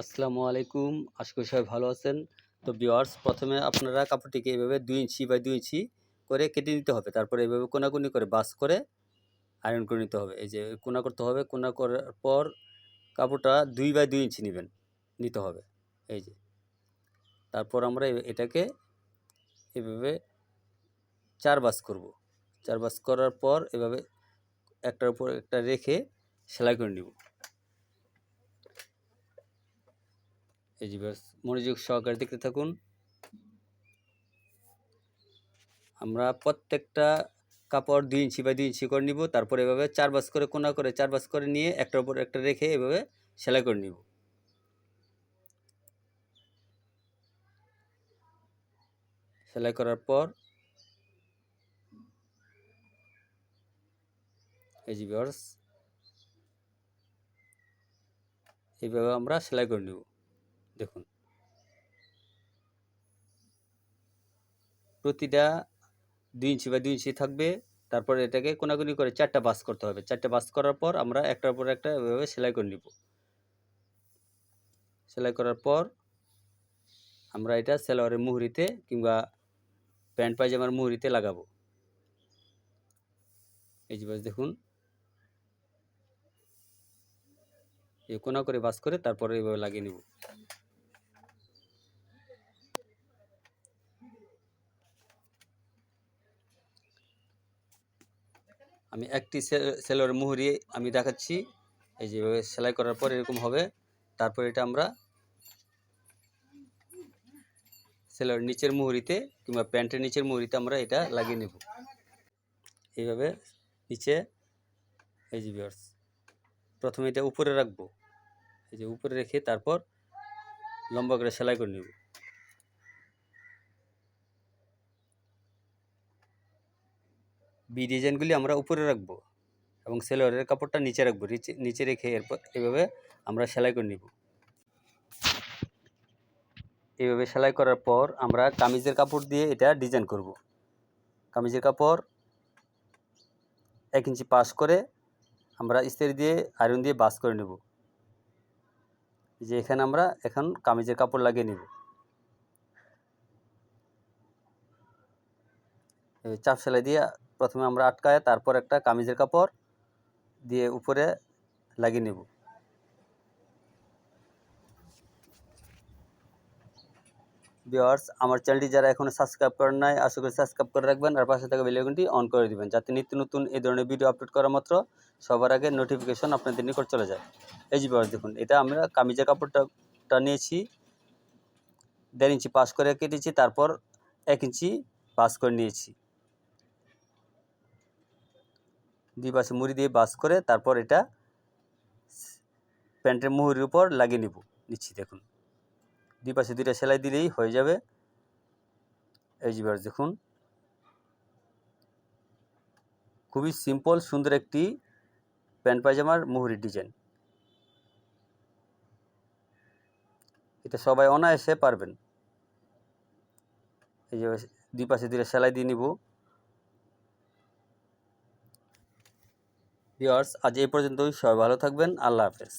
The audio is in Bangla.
আসসালামু আলাইকুম। আশা করি সবাই ভালো আছেন। তো বিওয়ার্স প্রথমে আপনারা কাপড়টিকে এভাবে দুই ইঞ্চি বাই দুই ইঞ্চি করে কেটে নিতে হবে। তারপরে এভাবে কোনাকুনি করে বাস করে আয়রন করে নিতে হবে। এই যে কোনা করতে হবে, কোনা করার পর কাপড়টা দুই বাই দুই ইঞ্চি নেবেন, নিতে হবে। এই যে। তারপর আমরা এটাকে এভাবে চার বাস করব। চার বাস করার পর এভাবে একটার উপর একটা রেখে সেলাই করে নিব। এই ব্যাস মনোযোগ সহকারে দেখতে থাকুন। আমরা প্রত্যেকটা কাপড় দুই ইঞ্চি বাই দুই ইঞ্চি করে নিব, তারপর এভাবে চার বাস করে কোনা করে, চার বাস করে নিয়ে একটার উপর একটা রেখে এভাবে সেলাই করে নিব। সেলাই করার পর এই যে এইভাবে আমরা সেলাই করে নিব। দেখুন। প্রতিটা দুই ইঞ্চি বা দুই ইঞ্চি থাকবে, তারপর এটাকে কোনাকুনি করে চারটা বাস করতে হবে। চারটা বাস করার পর আমরা একটার পর একটা এভাবে সেলাই করে নিব। সেলাই করার পর আমরা এটা সেলোয়ারের মুহুরিতে কিংবা প্যান্ট পায়জামার মুহুরিতে লাগাবো। এই যে বাস দেখুন। এই কোনা করে বাস করে তারপরে এইভাবে লাগিয়ে নিব। আমি একটি সেলোয়ার মুহুরি আমি দেখাচ্ছি। এই যেভাবে সেলাই করার পর এরকম হবে। তারপর এটা আমরা সেলোয়ার নিচের মুহুরিতে কিংবা প্যান্টের নিচের মুহুরিতে আমরা এটা লাগিয়ে নেব। এইভাবে নিচে, এই যে ভিউয়ার্স প্রথমে এটা উপরে রাখব। এই যে উপরে রেখে তারপর লম্বা করে সেলাই করে নেব। বি ডিজাইনগুলি আমরা উপরে রাখব এবং সেলোয়ারের কাপড়টা নিচে রাখব। নিচে রেখে এরপর এভাবে আমরা সেলাই করে নিব। এইভাবে সেলাই করার পর আমরা কামিজের কাপড় দিয়ে এটা ডিজাইন করব। কামিজের কাপড় এক ইঞ্চি পাস করে আমরা ইস্ত্রি দিয়ে আয়রন দিয়ে বাস করে নেব। যে এখানে আমরা এখন কামিজের কাপড় লাগিয়ে নেব। চাপ সেলাই দিয়ে প্রথমে আমরা আটকায়, তারপর একটা কামিজের কাপড় দিয়ে উপরে লাগিয়ে নেব। ভিওয়ার্স আমার চ্যানেলটি যারা এখনও সাবস্ক্রাইব করেন নাই, আশা করি সাবস্ক্রাইব করে রাখবেন আর পাশে থাকা বেলাইকনটি অন করে দিবেন, যাতে নিত্য নতুন এই ধরনের ভিডিও আপলোড করা মাত্র সবার আগে নোটিফিকেশন আপনাদের নিকট চলে যায়। এই যে ভিওয়ার্স দেখুন, এটা আমরা কামিজের কাপড়টা নিয়েছি, দেড় ইঞ্চি পাস করে কেটেছি, তারপর এক ইঞ্চি পাস করে নিয়েছি। দুই পাশে মুড়ি দিয়ে বাস করে তারপর এটা প্যান্টের মুহুরির উপর লাগিয়ে নিব। নিচ্ছি, দেখুন। দুই পাশে দুইটা সেলাই দিলেই হয়ে যাবে। এই যে দেখুন। খুবই সিম্পল, সুন্দর একটি প্যান্ট পায়জামার মুহুরি ডিজাইন। এটা সবাই অনায়াসে পারবেন। এই যে দুই পাশে দুইটা সেলাই দিয়ে নিব। ভিউয়ার্স আজ এই পর্যন্তই। সবাই ভালো থাকবেন। আল্লাহ হাফেজ।